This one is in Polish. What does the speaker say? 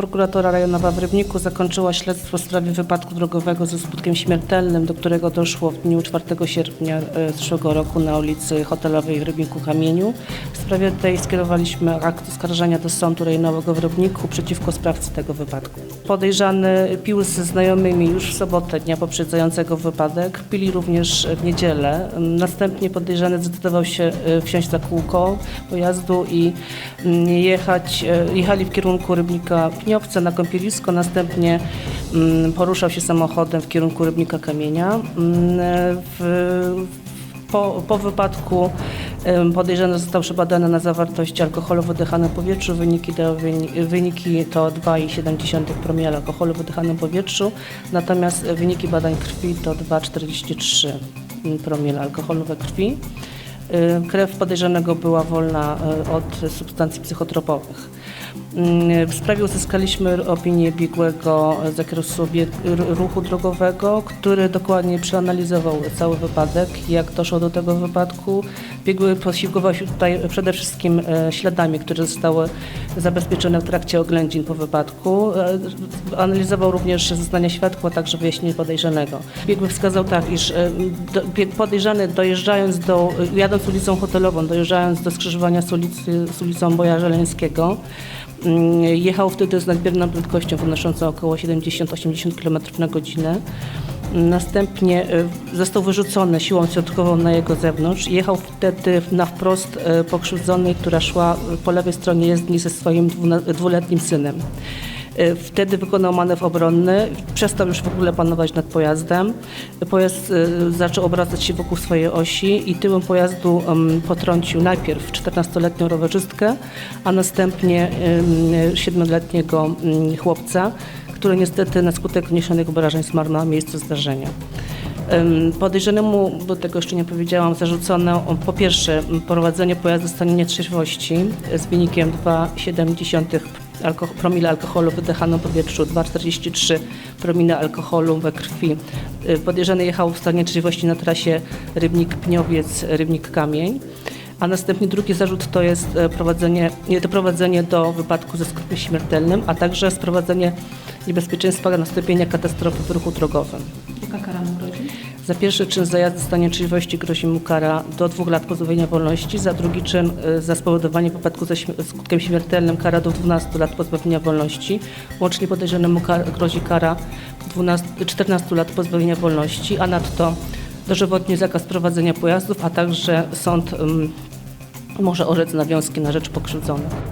Prokuratora Rejonowa w Rybniku zakończyła śledztwo w sprawie wypadku drogowego ze skutkiem śmiertelnym, do którego doszło w dniu 4 sierpnia e, zeszłego roku na ulicy Hotelowej w Rybniku Kamieniu. W sprawie tej skierowaliśmy akt oskarżenia do Sądu Rejonowego w Rybniku przeciwko sprawcy tego wypadku. Podejrzany pił ze znajomymi już w sobotę dnia poprzedzającego wypadek, pili również w niedzielę. Następnie podejrzany zdecydował się e, wsiąść za kółko pojazdu i mm, jechać, e, jechali w kierunku Rybnika Pniowce na kąpielisko, następnie mm, poruszał się samochodem w kierunku Rybnika Kamienia. Mm, e, W, po, po wypadku podejrzany został przebadany na zawartość alkoholu w wydychanym powietrzu. Wyniki to, wyni- wyniki to 2,7 promila alkoholu w wydychanym powietrzu, natomiast wyniki badań krwi to 2,43 promila alkoholu we krwi. Krew podejrzanego była wolna y, od substancji psychotropowych. W sprawie uzyskaliśmy opinię biegłego z zakresu ruchu drogowego, który dokładnie przeanalizował cały wypadek, jak doszło do tego wypadku. Biegły posiłkował się tutaj przede wszystkim e, śladami, które zostały zabezpieczone w trakcie oględzin po wypadku. E, Analizował również zeznania świadków, a także wyjaśnienie podejrzanego. Biegły wskazał tak, iż e, podejrzany dojeżdżając do, jadąc ulicą hotelową, dojeżdżając do skrzyżowania z, ulicy, z ulicą Boja Żeleńskiego, Jechał wtedy z nadmierną prędkością wynoszącą około 70-80 km na godzinę. Następnie e, został wyrzucony siłą środkową na jego zewnątrz. Jechał wtedy na wprost e, pokrzywdzonej, która szła po lewej stronie jezdni ze swoim dwuletnim synem. E, Wtedy wykonał manewr obronny, przestał już w ogóle panować nad pojazdem. Pojazd e, zaczął obracać się wokół swojej osi i tyłem pojazdu potrącił najpierw 14-letnią rowerzystkę, a następnie em, 7-letniego mm, chłopca, który niestety na skutek wniesionych obrażeń zmarł na miejscu zdarzenia. Em, Podejrzanemu, bo tego jeszcze nie powiedziałam, zarzucono po pierwsze prowadzenie pojazdu w stanie nietrzeźwości z wynikiem 2,7 alko promila alkoholu w wydychanym powietrzu, 2,43 promila alkoholu we krwi. Y, Podejrzany jechał w stanie trzeźwości na trasie Rybnik-Pniowiec, Rybnik-Kamień. A następnie drugi zarzut to jest e, prowadzenie, nie, doprowadzenie do wypadku ze skutkiem śmiertelnym, a także sprowadzenie niebezpieczeństwa nastąpienia katastrofy w ruchu drogowym. Jaka kara mu grozi? Za pierwszy czyn zajazdu w stanie trzeźwości grozi mu kara do dwóch lat pozbawienia wolności, za drugi czyn y, za spowodowanie wypadku ze skutkiem śmiertelnym kara do 12 lat pozbawienia wolności. Łącznie podejrzanemu kar- grozi kara 12, 14 lat pozbawienia wolności, a nadto dożywotni zakaz prowadzenia pojazdów, a także sąd ym, może orzec nawiązki na rzecz pokrzywdzonych.